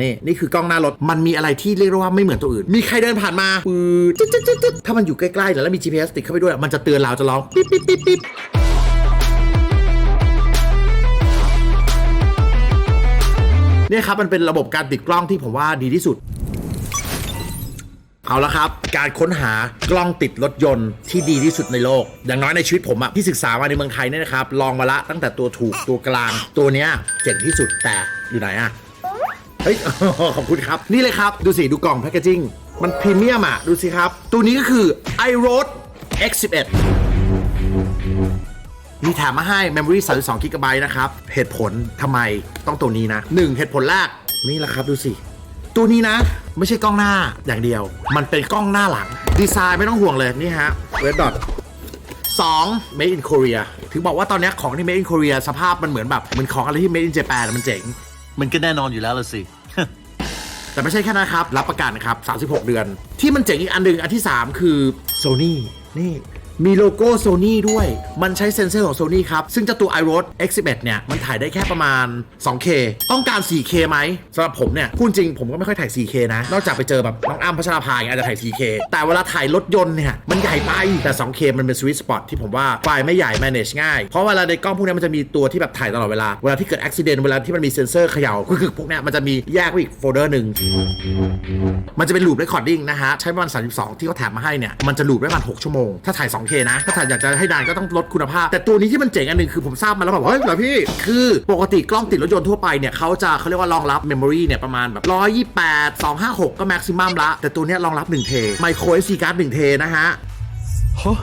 นี่นี่คือกล้องหน้ารถมันมีอะไรที่เรียกได้ว่าไม่เหมือนตัวอื่น มีใครเดินผ่านมาปืดจึ๊ดจึ๊ดจึ๊ดจึ๊ดถ้ามันอยู่ใกล้ๆแล้วมี GPS ติดเข้าไปด้วย มันจะเตือนเราจะร้องปิ๊บปิ๊บปิ๊บปิ๊บเนี่ยครับมันเป็นระบบการติดกล้องที่ผมว่าดีที่สุด เอาละครับ การค้นหากล้องติดรถยนต์ที่ดีที่สุดในโลก อย่างน้อยในชีวิตผมอะที่ศึกษามาในเมืองไทยเนี่ยนะครับ ลองมาละตั้งแต่ตัวถูกตัวกลางตัวเนี้ยเจ๋งที่สุดแต่อยู่ไหนอะ เฮ้ย ขอบคุณครับ นี่เลยครับ ดูสิ ดูกล่องแพคเกจิ้ง มันพรีเมียมอะ ดูสิครับ ตัวนี้ก็คือ iRoad X11 มีแถมมาให้ Memory 32 GB นะครับ เหตุผลทำไมต้องตัวนี้นะ 1 เหตุผลแรก นี่แหละครับดูสิ ตัวนี้นะ ไม่ใช่กล้องหน้าอย่างเดียว มันเป็นกล้องหน้าหลัง ดีไซน์ไม่ต้องห่วงเลยนี่ฮะ Red Dot 2 Made in Korea ถึงบอกว่าตอนนี้ของที่ Made in Korea สภาพมันเหมือนแบบเหมือนของอะไรที่ Made in Japan มันเจ๋ง มันก็แน่นอนอยู่แล้วละสิ แต่ไม่ใช่แค่นั้นครับ รับประกันครับ 36 เดือน ที่มันเจ๋งอีกอันหนึ่งอันที่ 3 คือ Sony นี่ มีโลโก้ Sony ด้วย มันใช้เซ็นเซอร์ของ Sony ครับ ซึ่งเจ้าตัว i r o d X11 เนี่ย มันถ่ายได้แค่ประมาณ 2K ต้องการ 4K ไหมสำหรับผมเนี่ยพูดจริงผมก็ไม่ค่อยถ่าย 4K นะ นอกจากไปเจอแบบน้องอ้ำพัชราภาอย่างเงี้ยอาจจะถ่าย 4K แต่เวลาถ่ายรถยนต์เนี่ย มันใหญ่ไป แต่ 2K มันเป็น sweet spot ที่ผมว่าไฟล์ไม่ใหญ่ manage ง่าย เพราะเวลาในกล้องพวกนี้มันจะมีตัวที่แบบถ่ายตลอดเวลา เวลาที่เกิด accident เวลาที่มันมีเซ็นเซอร์เขย่าคือพวกเนี้ยมันจะมีแยกไว้อีกโฟลเดอร์หนึ่งมันจะเป็นลูปเรคคอร์ดิ้งนะฮะใช้ประมาณ32 ที่เขาแถมมาให้เนี่ยมันจะลูปได้ประมาณ6ชั่วโมงถ้าถ่าย 2K นะถ้าถ่ายอยากจะให้ดานก็ต้องลดคุณภาพ แต่ตัวนี้ที่มันเจ๋งอันหนึ่งคือผมทราบมาแล้วแบบเฮ้ยเหรอพี่ คือปกติกล้องติดรถยนต์ทั่วไปเนี่ยเขาจะเขาเรียกว่ารองรับเมมโมรีเนี่ยประมาณแบบ128 256 ก็แม็กซิมัมละ แต่ตัวเนี้ยรองรับ1เทไมโครเอสซีการ์ด1เทนะฮะฮะ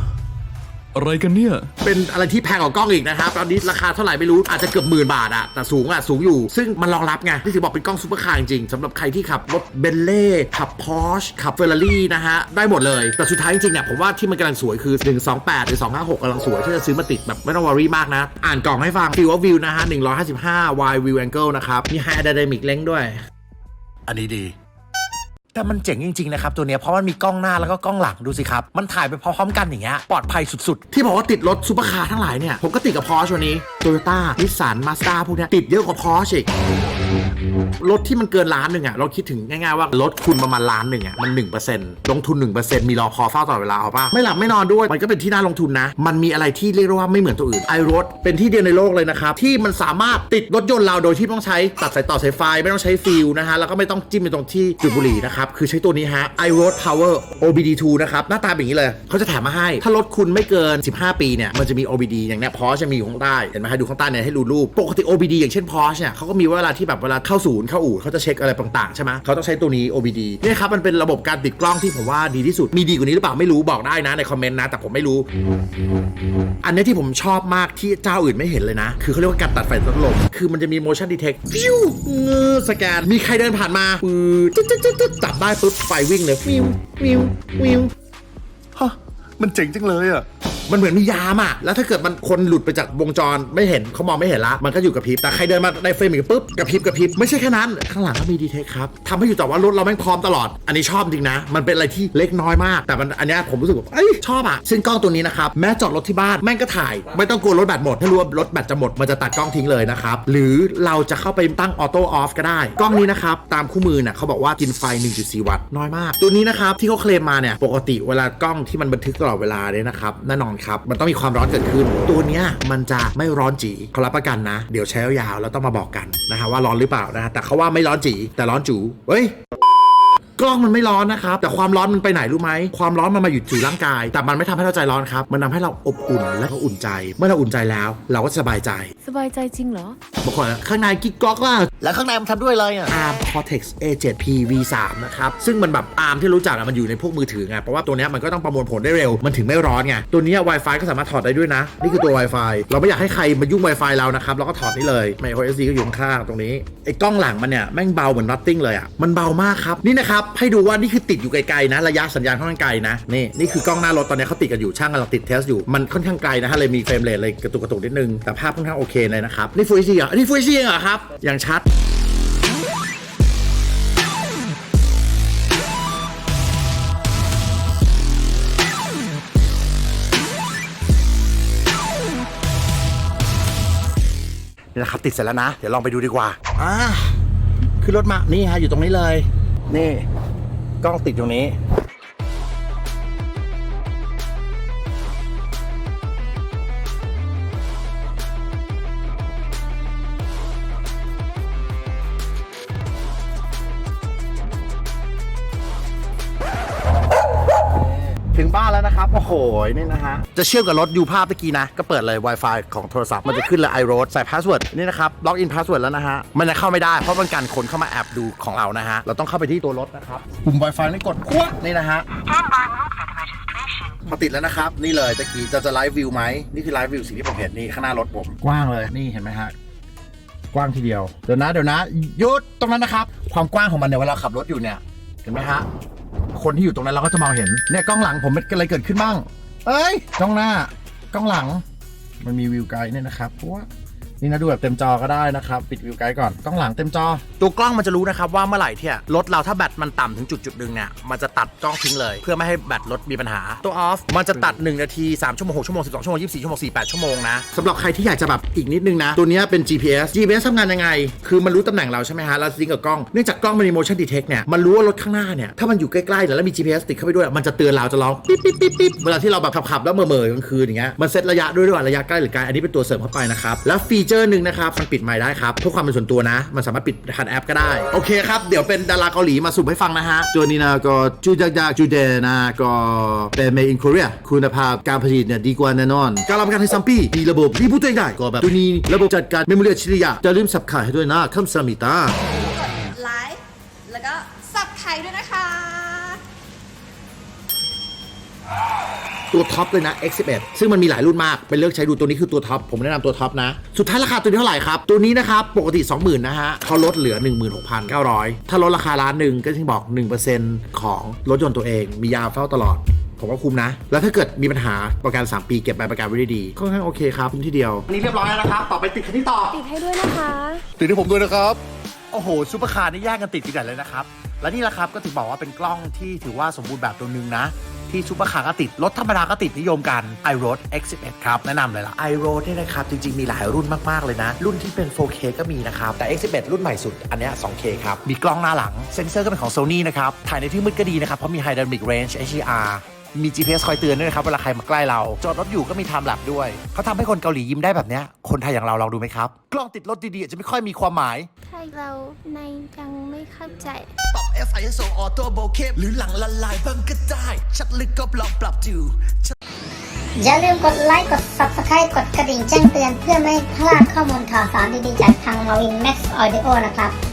อะไรกันเนี่ย เป็นอะไรที่แพงกว่ากล้องอีกนะครับ ตอนนี้ราคาเท่าไหร่ไม่รู้ อาจจะเกือบหมื่นบาทอะแต่สูงอะสูงอยู่ ซึ่งมันรองรับไง ที่ถือบอกเป็นกล้องซูเปอร์คาร์จริงๆสำหรับใครที่ขับรถเบนเล่ขับพอร์ชขับเฟอร์รารี่นะฮะ ได้หมดเลย แต่สุดท้ายจริงๆเนี่ยผมว่าที่มันกำลังสวยคือ 128 หรือ 256กำลังสวยที่จะซื้อมาติดแบบไม่ต้องวอรี่มากนะ อ่านกล่องให้ฟังฟิววิวนะฮะ155 wide view angle นะครับมี high dynamic lens ด้วย อันนี้ดี แต่มันเจ๋งจริงๆนะครับตัวเนี้ยเพราะมันมีกล้องหน้าแล้วก็กล้องหลังดูสิครับมันถ่ายไปพร้อมๆกันอย่างเงี้ยปลอดภัยสุดๆ ที่บอกว่าติดรถซูเปอร์คาร์ทั้งหลายเนี่ยผมก็ติดกับพอชวันนี้โตโยต้านิสสันมาสด้าพวกเนี้ยติดเยอะกว่าพอชอีก รถที่มันเกินล้านหนึ่งอะเราคิดถึงง่ายๆว่ารถคุณประมาณล้านหนึ่งอะมัน 1%ลงทุน 1%มีรอพอเฝ้าตลอดเวลาเอาป่ะไม่หลับไม่นอนด้วย มันก็เป็นที่น่าลงทุนนะ มันมีอะไรที่เรียกว่าไม่เหมือนตัวอื่นไอรถเป็นที่เดียวในโลกเลยนะครับ ที่มันสามารถติดรถยนต์เราโดยที่ไม่ต้องใช้ตัดสายต่อสายไฟไม่ต้องใช้ฟิลนะฮะแล้วก็ไม่ต้องจิ้มไปตรงที่จุดบุหรี่นะครับคือใช้ตัวนี้ฮะ iRoad Power OBD2 นะครับหน้าตาเป็นอย่างนี้เลยเขาจะแถมมาให้ ถ้ารถคุณไม่เกิน 15 ปีเนี่ยมันจะมี OBD อย่างเนี้ยพอจะมีอยู่ข้างใต้เห็นไหมให้ดูข้างใต้เนี่ยให้ดูรูปปกติ OBD อย่างเช่น Porsche เนี่ยเขาก็มีเวลาที่แบบเวลาเข้าศูนย์เข้าอู่เขาจะเช็คอะไรต่างๆใช่ไหมเขาต้องใช้ตัวนี้ OBD เนี่ยครับมันเป็นระบบการติดกล้องที่ผมว่าดีที่สุด มีดีกว่านี้หรือเปล่าไม่รู้บอกได้นะในคอมเมนต์นะ แต่ผมไม่รู้ อันนี้ที่ผมชอบมากที่เจ้าอื่นไม่เห็นเลยนะ คือเขาเรียกว่าการตัดไฟลดลมคือมันจะมี motion detect ฟิวเงอสแกนมีใครเดินผ่านมาปืดจึ๊ดจุดจุดจับได้ปุ๊บไฟวิ่งเลยฟิวฟิวฟิวฮะมันเจ๋งจังเลยอะ มันเหมือนมียามอะแล้วถ้าเกิดมันคนหลุดไปจากวงจรไม่เห็นเขามองไม่เห็นละมันก็อยู่กับพริบแต่ใครเดินมาในเฟรมอีกปุ๊บกระพริบกระพริบไม่ใช่แค่นั้น ข้างหลังก็มีดีเทคครับทำให้อยู่แต่ว่ารถเราแม่งพร้อมตลอด อันนี้ชอบจริงนะ มันเป็นอะไรที่เล็กน้อยมาก แต่มันอันนี้ผมรู้สึกว่าเอ้ยชอบอะซึ่งกล้องตัวนี้นะครับแม้จอดรถที่บ้านแม่งก็ถ่าย ไม่ต้องกลัวรถแบตหมดถ้ารู้ว่ารถแบตจะหมดมันจะตัดกล้องทิ้งเลยนะครับหรือเราจะเข้าไปตั้งออโต้ออฟก็ได้ กล้องนี้นะครับตามคู่มือเนี่ยเขาบอกว่ากินไฟ 1.4 วัตต์น้อยมาก ตัวนี้นะครับที่เขาเคลมมาเนี่ยปกติเวลากล้องที่มันบันทึกตลอดเวลาเนี่ยนะครับแน่นอนครับ มันต้องมีความร้อนเกิดขึ้น ตัวเนี้ยมันจะไม่ร้อนจีเขารับประกันนะ เดี๋ยวใช้ยาวๆแล้วต้องมาบอกกันนะฮะว่าร้อนหรือเปล่านะฮะแต่เขาว่าไม่ร้อนจีแต่ร้อนจูเฮ้ย กล้องมันไม่ร้อนนะครับ แต่ความร้อนมันไปไหนรู้ไหม ความร้อนมันมาอยู่สู่ร่างกาย แต่มันไม่ทำให้เราใจร้อนครับ มันทำให้เราอบอุ่นและก็อุ่นใจ เมื่อเราอุ่นใจแล้ว เราก็สบายใจ สบายใจจริงเหรอ บางคนอะข้างในกิ๊กก๊อกว่าแล้วข้างในมันทำด้วยอะไรอะ ARM Cortex A7P V3 นะครับ ซึ่งมันแบบ ARM ที่รู้จักอะมันอยู่ในพวกมือถือไง เพราะว่าตัวเนี้ยมันก็ต้องประมวลผลได้เร็ว มันถึงไม่ร้อนไง ตัวเนี้ย Wi-Fi ก็สามารถถอดได้ด้วยนะ นี่คือตัว Wi-Fi เราไม่อยากให้ใครมายุ่ง Wi-Fi เรานะครับ เราก็ถอดนี่เลย micro SD ก็อยู่ข้างๆตรงนี้ ไอ้กล้องหลังมันเนี่ยแม่งเบาเหมือน nothing เลยอะมันเบามากครับ นี่นะครับให้ดูว่านี่คือติดอยู่ไกลๆนะ ระยะสัญญาณค่อนข้างไกลนะนี่นี่คือกล้องหน้ารถตอนนี้เขาติดกันอยู่ช่างกำลังติดเทสอยู่มันค่อนข้างไกลนะฮะเลยมีเฟรมเรทเลยกระตุกกระตุกนิดนึงแต่ภาพค่อนข้างโอเคเลยนะครับนี่ Full HD เหรออันนี้ Full HD เหรอครับอย่างชัดนี่นะครับติดเสร็จแล้วนะ เดี๋ยวลองไปดูดีกว่าอ่าขึ้นรถมา นี่ฮะ อยู่ตรงนี้เลย นี่ กล้องติดตรงนี้ โอ้โหนี่นะฮะ จะเชื่อมกับรถยูภาพเมื่อกี้นะ ก็เปิดเลย Wi-Fi ของโทรศัพท์ มันจะขึ้นเลย iRoad ใส่ password นี่นะครับล็อกอิน password แล้วนะฮะ มันจะเข้าไม่ได้เพราะมันกันคนเข้ามาแอบดูของเรานะฮะ เราต้องเข้าไปที่ตัวรถนะครับปุ่ม Wi-Fi นี่กดพัวนี่นะฮะพอติดแล้วนะครับ นี่เลยตะกี้จะจะไลฟ์วิวไหมนี่คือไลฟ์วิวสิ่งที่ผมเห็นนี่ข้างหน้ารถผมกว้างเลยนี่เห็นไหมฮะกว้างทีเดียวเดี๋ยวนะเดี๋ยวนะหยุดตรงนั้นนะครับ ความกว้างของมันเนี่ยเวลาขับรถอยู่เนี่ยเห็นไหมฮะ คนที่อยู่ตรงนั้นเราก็จะมองเห็นเนี่ยกล้องหลังผมเป็นอะไรเกิดขึ้นบ้าง เอ้ยกล้องหน้ากล้องหลัง มันมีวิวไกด์เนี่ยนะครับเพราะว่า นี่นะดูแบบเต็มจอก็ได้นะครับ ปิดวิวไกด์ก่อนกล้องหลังเต็มจอ ตัวกล้องมันจะรู้นะครับว่าเมื่อไหร่ที่รถเราถ้าแบตมันต่ำถึงจุดจุดหนึ่งเนี่ยมันจะตัดกล้องทิ้งเลย เพื่อไม่ให้แบตรถมีปัญหา ตัวออฟมันจะตัด 1 นาที 3 ชั่วโมง6ชั่วโมง 12 ชั่วโมง 24 ชั่วโมง 48 ชั่วโมงนะสำหรับใครที่อยากจะแบบอีกนิดนึงนะ ตัวนี้เป็น GPS GPS ทำงานยังไง คือมันรู้ตำแหน่งเราใช่ไหมฮะแล้วซิงกับกล้องเนื่องจากกล้องมันมี motion detect เนี่ยมันรู้ว่ารถข้างหน้าเนี่ยถ้ามันอยู่ใกล้ๆแล้วมี GPS ติดเข้าไปด้วยมันจะเตือนเราจะร้องปิ๊บปิ๊บปิ๊บปิ๊บเวลาที่เราแบบขับๆแล้วเมื่อๆกลางคืนอย่างเงี้ยมันเซตระยะด้วยด้วยระยะใกล้หรือไกลอันนี้เป็นตัวเสริมเข้าไปนะครับแล้วฟีเจอร์หนึ่งนะครับมันปิดไมค์ได้ครับเพื่อความเป็นส่วนตัวนะ มันสามารถปิดผ่านแอปก็ได้ โอเคครับ เดี๋ยวเป็นดาราเกาหลีมาสรุปให้ฟังนะฮะตัวนี้นะก็จูจากจากจูเดนะก็เป็น made in Korea คุณภาพการผลิตเนี่ยดีกว่าแน่นอน การรับประกันให้ซัมปีมีระบบรีบูตตัวเองได้ก็แบบตัวนี้ระบบจัดการเมมโมรี่อัจฉริยะจะลืมสับขายให้ด้วยนะคำสามิตา ตัวท็อปเลยนะ X11 ซึ่งมันมีหลายรุ่นมากไปเลือกใช้ดูตัวนี้คือตัวท็อปผมแนะนำตัวท็อปนะ สุดท้ายราคาตัวนี้เท่าไหร่ครับ ตัวนี้นะครับ ปกติ 20,000 นะฮะเขาลดเหลือ 16,900 ถ้าลดราคาล้านหนึ่งก็ที่บอก 1%ของรถยนต์ตัวเองมียาเฝ้าตลอดผมว่าคุ้มนะ แล้วถ้าเกิดมีปัญหาประกัน 3 ปีเก็บใบประกันไว้ได้ดีค่อนข้างโอเคครับคุ้มทีเดียว อันนี้เรียบร้อยแล้วนะครับ ต่อไปติดคันที่ต่อ ติดให้ด้วยนะคะ ติดให้ผมด้วยนะครับ โอ้โหซูเปอร์คาร์นี่แย่งกันติดกันใหญ่เลยนะครับ และนี่แหละครับก็ถึงบอกว่าเป็นกล้องที่ถือว่าสมบูรณ์แบบตัวหนึ่งนะ ที่ซูเปอร์คาร์ก็ติด รถธรรมดาก็ติดนิยมกัน iRoad X11 ครับ แนะนำเลยล่ะ iRoad เนี่ยนะครับ จริง ๆ มีหลายรุ่นมาก ๆ เลยนะ รุ่นที่เป็น 4K ก็มีนะครับ แต่ X11 รุ่นใหม่สุดอันเนี้ย 2K ครับ มีกล้องหน้าหลัง เซ็นเซอร์ก็เป็นของ Sony นะครับถ่ายในที่มืดก็ดีนะครับเพราะมี High Dynamic Range HDR มี GPS คอยเตือนด้วยนะครับเวลาใครมาใกล้เรา จอดรถอยู่ก็มี Time Lapse ด้วย เขาทำให้คนเกาหลียิ้มได้แบบเนี้ยคนไทยอย่างเราลองดูไหมครับ กล้องติดรถดีๆอาจจะไม่ค่อยมีความหมายไทยเราในยังไม่เข้าใจปรับ F I S O ออโต้โบเคหรือหลังละลายเพิ่มก็ได้ ชัดลึกก็ลองปรับดูอย่าลืมกดไลค์กด Subscribe กดกระดิ่งแจ้งเตือนเพื่อไม่ให้พลาดข้อมูลข่าวสารดีๆจากทาง Marvin Max Audio นะครับ